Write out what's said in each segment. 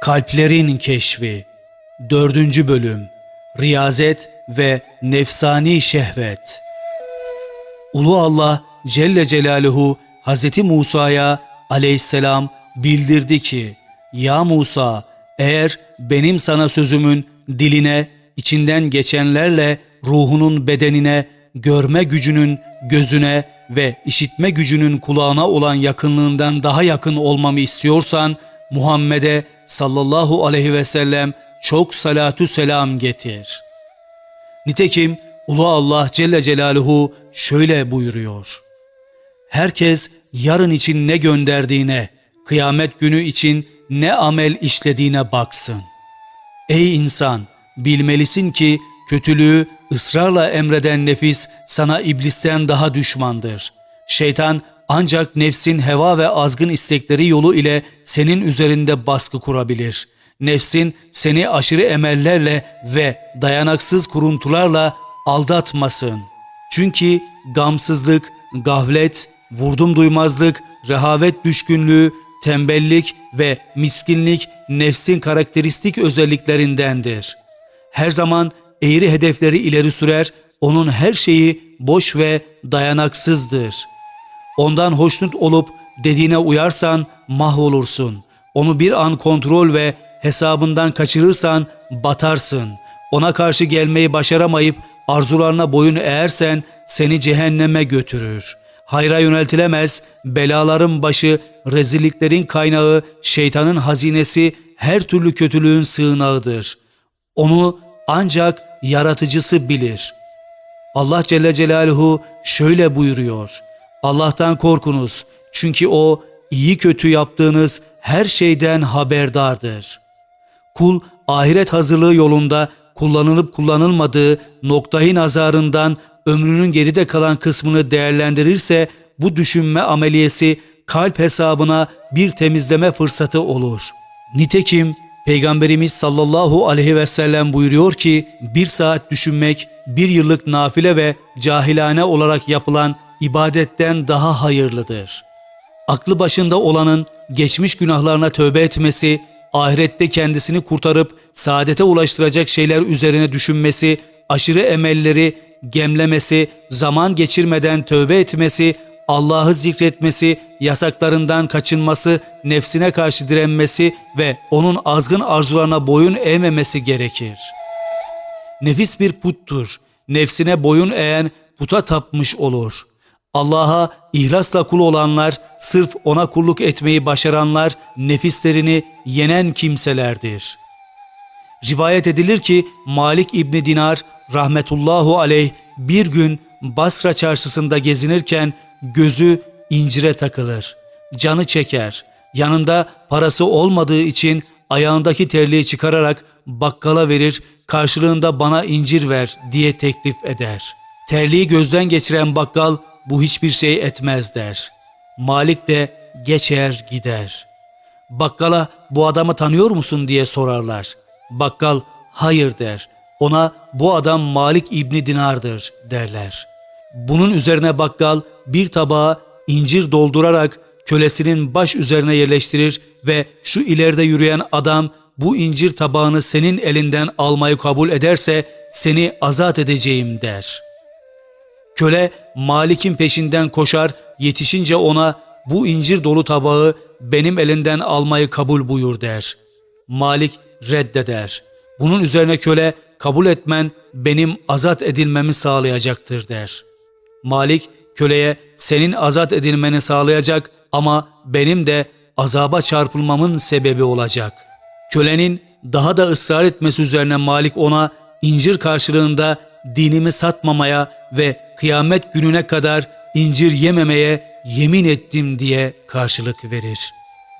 Kalplerin Keşfi 4. Bölüm Riyazet ve Nefsani Şehvet Ulu Allah Celle Celaluhu Hazreti Musa'ya aleyhisselam bildirdi ki Ya Musa eğer benim sana sözümün diline, içinden geçenlerle ruhunun bedenine, görme gücünün gözüne ve işitme gücünün kulağına olan yakınlığından daha yakın olmamı istiyorsan Muhammed'e sallallahu aleyhi ve sellem çok salatü selam getir. Nitekim Ulu Allah Celle Celaluhu şöyle buyuruyor. Herkes yarın için ne gönderdiğine, kıyamet günü için ne amel işlediğine baksın. Ey insan, bilmelisin ki kötülüğü ısrarla emreden nefis sana iblisten daha düşmandır. Şeytan ancak nefsin heva ve azgın istekleri yolu ile senin üzerinde baskı kurabilir. Nefsin seni aşırı emellerle ve dayanaksız kuruntularla aldatmasın. Çünkü gamsızlık, gaflet, vurdum duymazlık, rehavet düşkünlüğü, tembellik ve miskinlik nefsin karakteristik özelliklerindendir. Her zaman eğri hedefleri ileri sürer, onun her şeyi boş ve dayanaksızdır. Ondan hoşnut olup dediğine uyarsan mahvolursun. Onu bir an kontrol ve hesabından kaçırırsan batarsın. Ona karşı gelmeyi başaramayıp arzularına boyun eğersen seni cehenneme götürür. Hayra yöneltilemez, belaların başı, rezilliklerin kaynağı, şeytanın hazinesi, her türlü kötülüğün sığınağıdır. Onu ancak yaratıcısı bilir. Allah Celle Celaluhu şöyle buyuruyor. Allah'tan korkunuz çünkü O iyi kötü yaptığınız her şeyden haberdardır. Kul ahiret hazırlığı yolunda kullanılıp kullanılmadığı noktayı nazarından ömrünün geride kalan kısmını değerlendirirse bu düşünme ameliyesi kalp hesabına bir temizleme fırsatı olur. Nitekim Peygamberimiz sallallahu aleyhi ve sellem buyuruyor ki bir saat düşünmek bir yıllık nafile ve cahilane olarak yapılan ibadetten daha hayırlıdır. Aklı başında olanın geçmiş günahlarına tövbe etmesi, ahirette kendisini kurtarıp saadete ulaştıracak şeyler üzerine düşünmesi, aşırı emelleri gemlemesi, zaman geçirmeden tövbe etmesi, Allah'ı zikretmesi, yasaklarından kaçınması, nefsine karşı direnmesi ve onun azgın arzularına boyun eğmemesi gerekir. Nefis bir puttur. Nefsine boyun eğen puta tapmış olur. Allah'a ihlasla kul olanlar, sırf ona kulluk etmeyi başaranlar, nefislerini yenen kimselerdir. Rivayet edilir ki Malik İbni Dinar rahmetullahu aleyh bir gün Basra çarşısında gezinirken gözü incire takılır. Canı çeker. Yanında parası olmadığı için ayağındaki terliği çıkararak bakkala verir, karşılığında bana incir ver diye teklif eder. Terliği gözden geçiren bakkal bu hiçbir şey etmez der. Malik de geçer gider. Bakkala bu adamı tanıyor musun diye sorarlar. Bakkal hayır der. Ona bu adam Malik İbni Dinar'dır derler. Bunun üzerine bakkal bir tabağa incir doldurarak kölesinin baş üzerine yerleştirir ve şu ileride yürüyen adam bu incir tabağını senin elinden almayı kabul ederse seni azat edeceğim der. Köle Malik'in peşinden koşar, yetişince ona bu incir dolu tabağı benim elinden almayı kabul buyur der. Malik reddeder. Bunun üzerine köle kabul etmen benim azat edilmemi sağlayacaktır der. Malik köleye senin azat edilmeni sağlayacak ama benim de azaba çarpılmamın sebebi olacak. Kölenin daha da ısrar etmesi üzerine Malik ona incir karşılığında dinimi satmamaya ve kıyamet gününe kadar incir yememeye yemin ettim diye karşılık verir.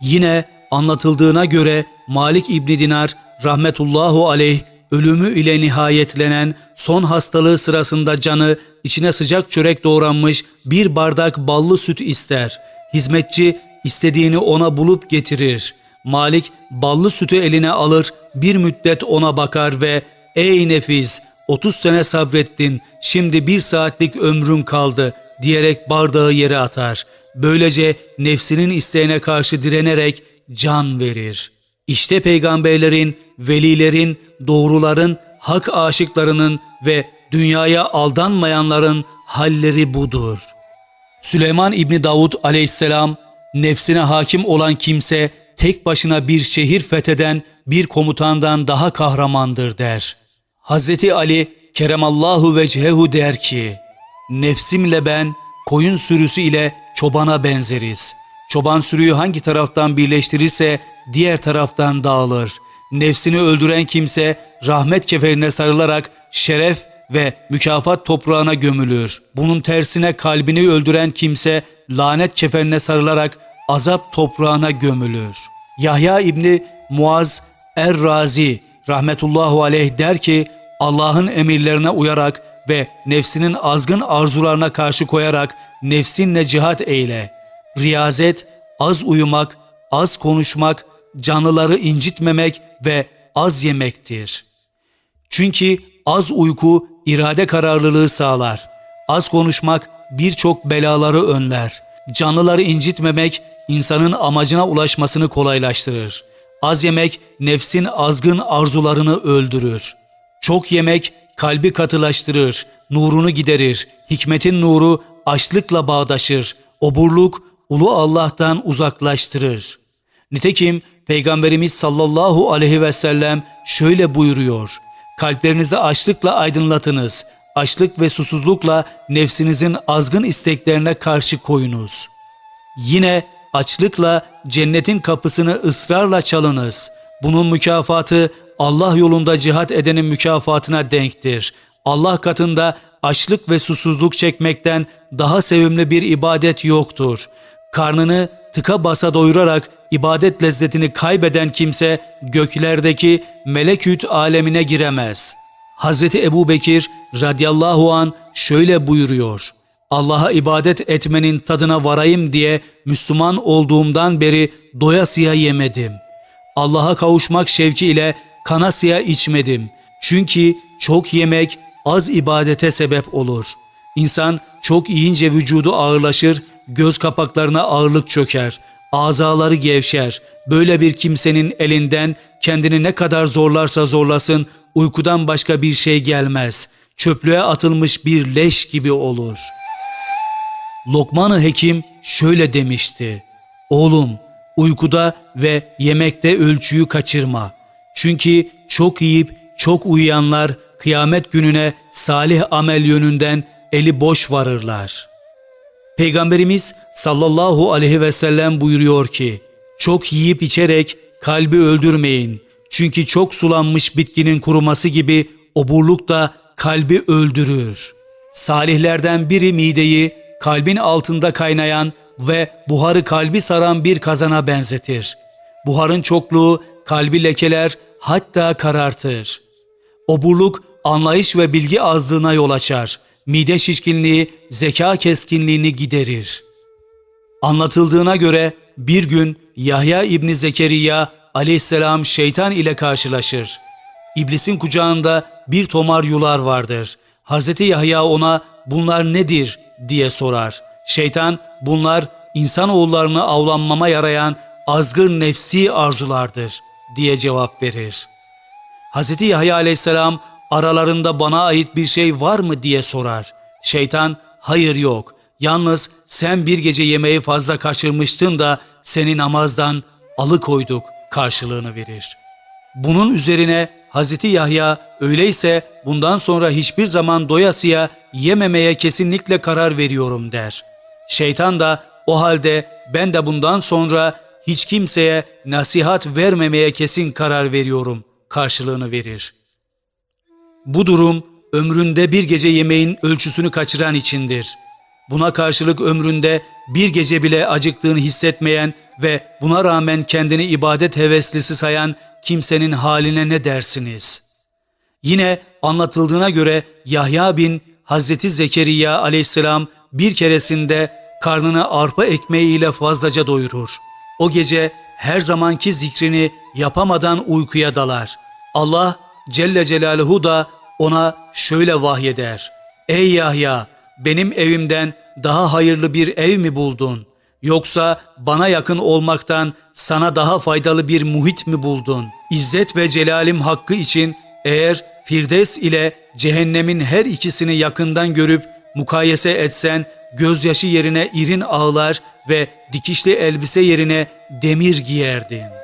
Yine anlatıldığına göre Malik İbni Dinar rahmetullahu aleyh ölümü ile nihayetlenen son hastalığı sırasında canı içine sıcak çörek doğranmış bir bardak ballı süt ister. Hizmetçi istediğini ona bulup getirir. Malik ballı sütü eline alır, bir müddet ona bakar ve ''Ey nefis, 30 sene sabrettin, şimdi bir saatlik ömrün kaldı.'' diyerek bardağı yere atar. Böylece nefsinin isteğine karşı direnerek can verir.'' İşte peygamberlerin, velilerin, doğruların, hak aşıklarının ve dünyaya aldanmayanların halleri budur. Süleyman İbni Davud aleyhisselam nefsine hakim olan kimse tek başına bir şehir fetheden bir komutandan daha kahramandır der. Hazreti Ali keremallahu vecehu der ki nefsimle ben koyun sürüsü ile çobana benzeriz. Çoban sürüyü hangi taraftan birleştirirse diğer taraftan dağılır. Nefsini öldüren kimse rahmet keferine sarılarak şeref ve mükafat toprağına gömülür. Bunun tersine kalbini öldüren kimse lanet keferine sarılarak azap toprağına gömülür. Yahya İbni Muaz Er-Razi rahmetullahu aleyh der ki Allah'ın emirlerine uyarak ve nefsinin azgın arzularına karşı koyarak nefsinle cihat eyle. Riyazet, az uyumak, az konuşmak, canlıları incitmemek ve az yemektir.'' Çünkü az uyku irade kararlılığı sağlar. Az konuşmak birçok belaları önler. Canlıları incitmemek insanın amacına ulaşmasını kolaylaştırır. Az yemek nefsin azgın arzularını öldürür. Çok yemek kalbi katılaştırır, nurunu giderir. Hikmetin nuru açlıkla bağdaşır. Oburluk ulu Allah'tan uzaklaştırır. Nitekim Peygamberimiz sallallahu aleyhi ve sellem şöyle buyuruyor. Kalplerinizi açlıkla aydınlatınız. Açlık ve susuzlukla nefsinizin azgın isteklerine karşı koyunuz. Yine açlıkla cennetin kapısını ısrarla çalınız. Bunun mükafatı Allah yolunda cihat edenin mükafatına denktir. Allah katında açlık ve susuzluk çekmekten daha sevimli bir ibadet yoktur. Karnını tıka basa doyurarak ibadet lezzetini kaybeden kimse göklerdeki meleküt alemine giremez. Hazreti Ebu Bekir radıyallahu an şöyle buyuruyor. Allah'a ibadet etmenin tadına varayım diye Müslüman olduğumdan beri doyasıya yemedim. Allah'a kavuşmak şevki ile kanasıya içmedim. Çünkü çok yemek az ibadete sebep olur. İnsan çok yiyince vücudu ağırlaşır, göz kapaklarına ağırlık çöker, azaları gevşer. Böyle bir kimsenin elinden kendini ne kadar zorlarsa zorlasın uykudan başka bir şey gelmez. Çöplüğe atılmış bir leş gibi olur. Lokman-ı Hekim şöyle demişti. Oğlum uykuda ve yemekte ölçüyü kaçırma. Çünkü çok yiyip çok uyuyanlar kıyamet gününe salih amel yönünden eli boş varırlar. Peygamberimiz sallallahu aleyhi ve sellem buyuruyor ki, çok yiyip içerek kalbi öldürmeyin. Çünkü çok sulanmış bitkinin kuruması gibi oburluk da kalbi öldürür. Salihlerden biri mideyi kalbin altında kaynayan ve buharı kalbi saran bir kazana benzetir. Buharın çokluğu kalbi lekeler hatta karartır. Oburluk anlayış ve bilgi azlığına yol açar. Mide şişkinliği zeka keskinliğini giderir. Anlatıldığına göre bir gün Yahya İbni Zekeriya aleyhisselam şeytan ile karşılaşır. İblisin kucağında bir tomar yular vardır. Hazreti Yahya ona bunlar nedir diye sorar. Şeytan bunlar insanoğullarını avlanmama yarayan azgın nefsi arzulardır diye cevap verir. Hazreti Yahya aleyhisselam aralarında bana ait bir şey var mı diye sorar. Şeytan hayır yok. Yalnız sen bir gece yemeği fazla kaçırmıştın da seni namazdan alıkoyduk karşılığını verir. Bunun üzerine Hazreti Yahya öyleyse bundan sonra hiçbir zaman doyasıya yememeye kesinlikle karar veriyorum der. Şeytan da o halde ben de bundan sonra hiç kimseye nasihat vermemeye kesin karar veriyorum karşılığını verir. Bu durum ömründe bir gece yemeğin ölçüsünü kaçıran içindir. Buna karşılık ömründe bir gece bile acıktığını hissetmeyen ve buna rağmen kendini ibadet heveslisi sayan kimsenin haline ne dersiniz? Yine anlatıldığına göre Yahya bin Hazreti Zekeriya aleyhisselam bir keresinde karnını arpa ekmeğiyle fazlaca doyurur. O gece her zamanki zikrini yapamadan uykuya dalar. Allah Celle Celaluhu da ona şöyle vahyeder. Ey Yahya benim evimden daha hayırlı bir ev mi buldun? Yoksa bana yakın olmaktan sana daha faydalı bir muhit mi buldun? İzzet ve celalim hakkı için eğer Firdevs ile cehennemin her ikisini yakından görüp mukayese etsen gözyaşı yerine irin ağlar ve dikişli elbise yerine demir giyerdin.